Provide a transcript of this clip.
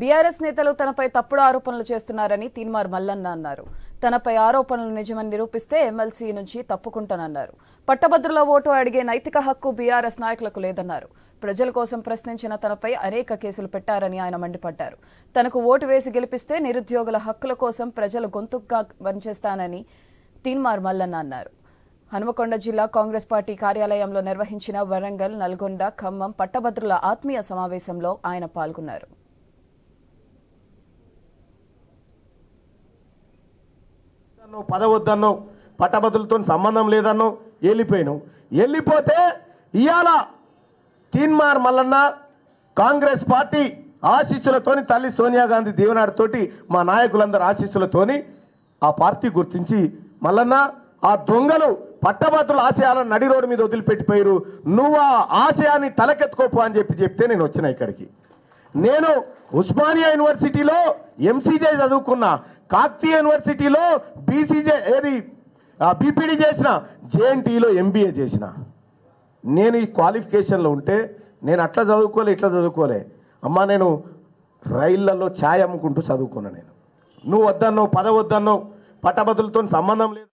BRS నేతలు తనపై తప్పుడు ఆరోపణలు చేస్తున్నారని తీన్మార్ మల్లన్న అన్నారు. తనపై ఆరోపణలు నిజమని నిరూపిస్తే ఎమ్మెల్సీ నుంచి తప్పుకుంటానన్నారు. పట్టభద్రుల ఓటు అడిగే నైతిక హక్కు బీఆర్ఎస్ నాయకులకు లేదన్నారు. ప్రజల కోసం ప్రశ్నించిన తనపై అనేక కేసులు పెట్టారని ఆయన మండిపడ్డారు. తనకు ఓటు వేసి గెలిపిస్తే నిరుద్యోగుల హక్కుల కోసం ప్రజలు గొంతుగ్గా పనిచేస్తానని తీన్మార్ మల్లన్న అన్నారు. హనుమకొండ జిల్లా కాంగ్రెస్ పార్టీ కార్యాలయంలో నిర్వహించిన వరంగల్ నల్గొండ ఖమ్మం పట్టభద్రుల ఆత్మీయ సమావేశంలో ఆయన పాల్గొన్నారు. వద్దన్నో పదవద్దన్నో పట్టభద్రులతో సంబంధం లేదన్నో వెళ్ళిపోయాను వెళ్ళిపోతే ఇవాళ తీన్మార్ మల్లన్న కాంగ్రెస్ పార్టీ ఆశీస్సులతోని తల్లి సోనియా గాంధీ దీవెనాడితోటి మా నాయకులందరి ఆశీస్సులతోని ఆ పార్టీ గుర్తించి మల్లన్న ఆ దొంగలు పట్టభద్రుల ఆశయాలను నడి రోడ్డు మీద వదిలిపెట్టిపోయారు నువ్వు ఆ ఆశయాన్ని తలకెత్తుకోపో అని చెప్పి చెప్తే నేను వచ్చిన ఇక్కడికి. నేను ఉస్మానియా యూనివర్సిటీలో ఎంసీజే చదువుకున్నా. కాకతీయ యూనివర్సిటీలో బీసీజే ఏది? బీపీడీ చేసిన జేఎన్టీలో ఎంబీఏ చేసిన. నేను ఈ క్వాలిఫికేషన్లో ఉంటే నేను అట్లా చదువుకోలే ఇట్లా చదువుకోలే. అమ్మా నేను రైళ్ళలో ఛాయ్ అమ్ముకుంటూ చదువుకున్నా నేను. నువ్వు వద్దన్నావు పదవద్దన్నావు పట్టభద్రులతో సంబంధం లేదు.